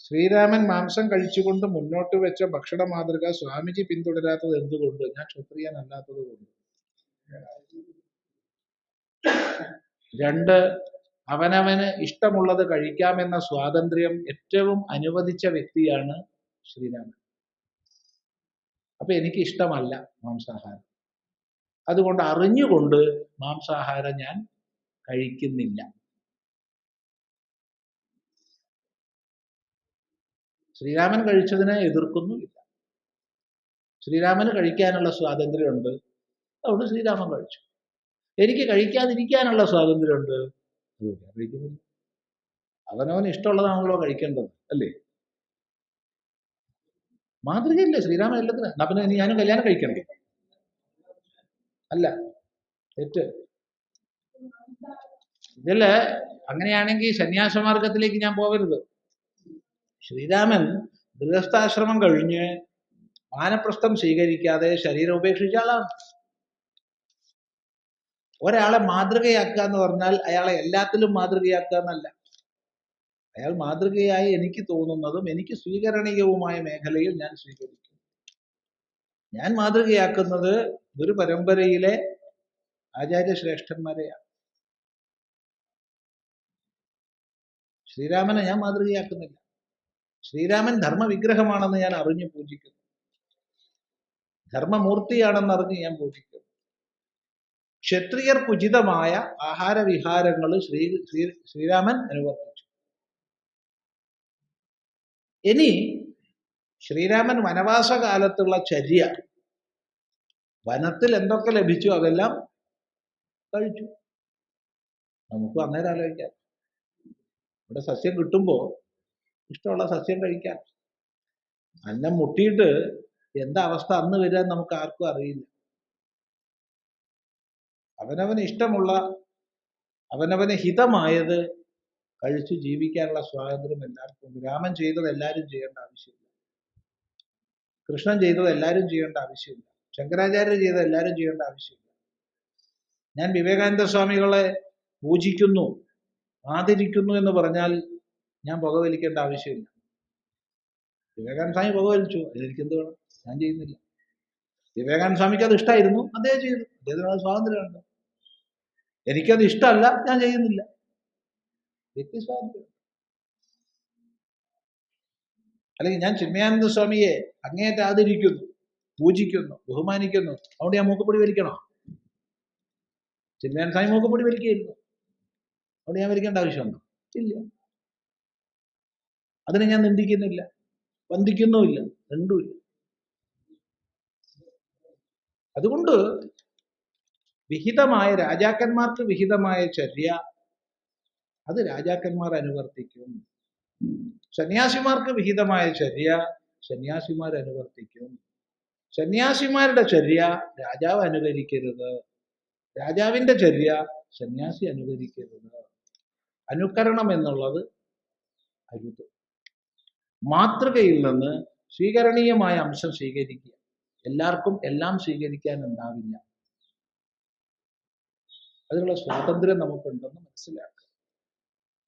ശ്രീരാമൻ മാംസം കഴിച്ചുകൊണ്ട് മുന്നോട്ട് വെച്ച ഭക്ഷണ മാതൃക സ്വാമിജി പിന്തുടരാത്തത് എന്തുകൊണ്ട്? ഞാൻ ക്ഷത്രിയനല്ലാത്തത് കൊണ്ട്. രണ്ട് അവനവന് ഇഷ്ടമുള്ളത് കഴിക്കാമെന്ന സ്വാതന്ത്ര്യം ഏറ്റവും അനുവദിച്ച വ്യക്തിയാണ് ശ്രീരാമൻ. അപ്പൊ എനിക്ക് ഇഷ്ടമല്ല മാംസാഹാരം. അതുകൊണ്ട് അറിഞ്ഞുകൊണ്ട് മാംസാഹാരം ഞാൻ കഴിക്കുന്നില്ല. ശ്രീരാമൻ കഴിച്ചതിനെ എതിർക്കുന്നുമില്ല. ശ്രീരാമന് കഴിക്കാനുള്ള സ്വാതന്ത്ര്യമുണ്ട്. അതുകൊണ്ട് ശ്രീരാമൻ കഴിച്ചു. എനിക്ക് കഴിക്കാതിരിക്കാനുള്ള സ്വാതന്ത്ര്യമുണ്ട്. ഞാൻ കഴിക്കുന്നില്ല. ഇഷ്ടമുള്ളതാണല്ലോ കഴിക്കേണ്ടത് അല്ലേ? മാതൃകയില്ലേ? ശ്രീരാമൻ എല്ലാത്തിനും അപ്പം ഞാനും കല്യാണം കഴിക്കണ്ടേ അല്ല തെറ്റ്. ഇതിൽ അങ്ങനെയാണെങ്കിൽ സന്യാസമാർഗത്തിലേക്ക് ഞാൻ പോകരുത്. ശ്രീരാമൻ ഗൃഹസ്ഥാശ്രമം കഴിഞ്ഞ് വാനപ്രസ്ഥം സ്വീകരിക്കാതെ ശരീരം ഉപേക്ഷിച്ച ആളാണ് ഒരാളെ മാതൃകയാക്കുക എന്ന് പറഞ്ഞാൽ അയാളെ എല്ലാത്തിലും മാതൃകയാക്കുക എന്നല്ല. അയാൾ മാതൃകയായി എനിക്ക് തോന്നുന്നതും എനിക്ക് സ്വീകരണീയവുമായ മേഖലയിൽ ഞാൻ സ്വീകരിക്കും. ഞാൻ മാതൃകയാക്കുന്നത് ഒരു പരമ്പരയിലെ ആചാര്യശ്രേഷ്ഠന്മാരെയാണ് ശ്രീരാമനെ ഞാൻ മാതൃകയാക്കുന്നില്ല. ശ്രീരാമൻ ധർമ്മവിഗ്രഹമാണെന്ന് ഞാൻ അറിഞ്ഞു പൂജിക്കുന്നു. ധർമ്മമൂർത്തിയാണെന്ന് അറിഞ്ഞ് ഞാൻ പൂജിക്കുന്നു. ക്ഷത്രിയർ ഉചിതമായ ആഹാരവിഹാരങ്ങൾ ശ്രീ ശ്രീ ശ്രീരാമൻ അനുവർത്തിച്ചു. ഇനി ശ്രീരാമൻ വനവാസകാലത്തുള്ള ചര്യ വനത്തിൽ എന്തൊക്കെ ലഭിച്ചു? അതെല്ലാം കഴിച്ചു. നമുക്ക് അന്നേരം ആലോചിക്കാം. ഇവിടെ സസ്യം കിട്ടുമ്പോൾ ഇഷ്ടമുള്ള സസ്യം കഴിക്കാം. അന്നം മുട്ടിയിട്ട് എന്താ അവസ്ഥ അന്ന് വരാൻ നമുക്ക് ആർക്കും അറിയില്ല. അവനവന് ഇഷ്ടമുള്ള അവനവന് ഹിതമായത് കഴിച്ചു ജീവിക്കാനുള്ള സ്വാതന്ത്ര്യം എല്ലാവർക്കും രാമൻ ചെയ്തത് എല്ലാവരും ചെയ്യേണ്ട ആവശ്യമില്ല. കൃഷ്ണൻ ചെയ്തത് എല്ലാവരും ചെയ്യേണ്ട ആവശ്യമില്ല. ശങ്കരാചാര്യർ ചെയ്ത എല്ലാവരും ചെയ്യേണ്ട ആവശ്യമില്ല. ഞാൻ വിവേകാനന്ദ സ്വാമികളെ പൂജിക്കുന്നു ആദരിക്കുന്നു എന്ന് പറഞ്ഞാൽ ഞാൻ പുകവലിക്കേണ്ട ആവശ്യമില്ല. വിവേകാനന്ദ സ്വാമി പുകവലിച്ചു അതിലെനിക്കെന്ത് വേണം? ഞാൻ ചെയ്യുന്നില്ല. വിവേകാനന്ദ സ്വാമിക്ക് അത് ഇഷ്ടമായിരുന്നു അദ്ദേഹം ചെയ്തു. അദ്ദേഹത്തിന് അത് സ്വാതന്ത്ര്യമുണ്ട്. എനിക്കത് ഇഷ്ടമല്ല ഞാൻ ചെയ്യുന്നില്ല. വ്യക്തി സ്വാതന്ത്ര്യം. അല്ലെങ്കിൽ ഞാൻ ചിന്മയാനന്ദ സ്വാമിയെ അങ്ങേയറ്റം ആദരിക്കുന്നു. പൂജിക്കുന്നു ബഹുമാനിക്കുന്നു. അതുകൊണ്ട് ഞാൻ മൂക്കപ്പൊടി വലിക്കണോ? ചിന്മയാൻ സ്വാമി മൂക്കപ്പൊടി വലിക്കുകയായിരുന്നു. അതുകൊണ്ട് ഞാൻ വലിക്കേണ്ട ആവശ്യമുണ്ടോ ഇല്ല. അതിനെ ഞാൻ നിന്ദിക്കുന്നില്ല. വന്ദിക്കുന്നുമില്ല. രണ്ടുമില്ല. അതുകൊണ്ട് വിഹിതമായ രാജാക്കന്മാർക്ക് വിഹിതമായ ചര്യ അത് രാജാക്കന്മാർ അനുവർത്തിക്കും. സന്യാസിമാർക്ക് വിഹിതമായ ചര്യ സന്യാസിമാർ അനുവർത്തിക്കും. സന്യാസിമാരുടെ ചര്യ രാജാവ് അനുകരിക്കരുത്. രാജാവിന്റെ ചര്യ സന്യാസി അനുകരിക്കരുത്. അനുകരണം എന്നുള്ളത് അരുത്. മാതൃകയിൽ നിന്ന് സ്വീകരണീയമായ അംശം സ്വീകരിക്കുക. എല്ലാവർക്കും എല്ലാം സ്വീകരിക്കാൻ ഉണ്ടാവില്ല. അതിനുള്ള സ്വാതന്ത്ര്യം നമുക്കുണ്ടെന്ന് മനസ്സിലാക്കുക.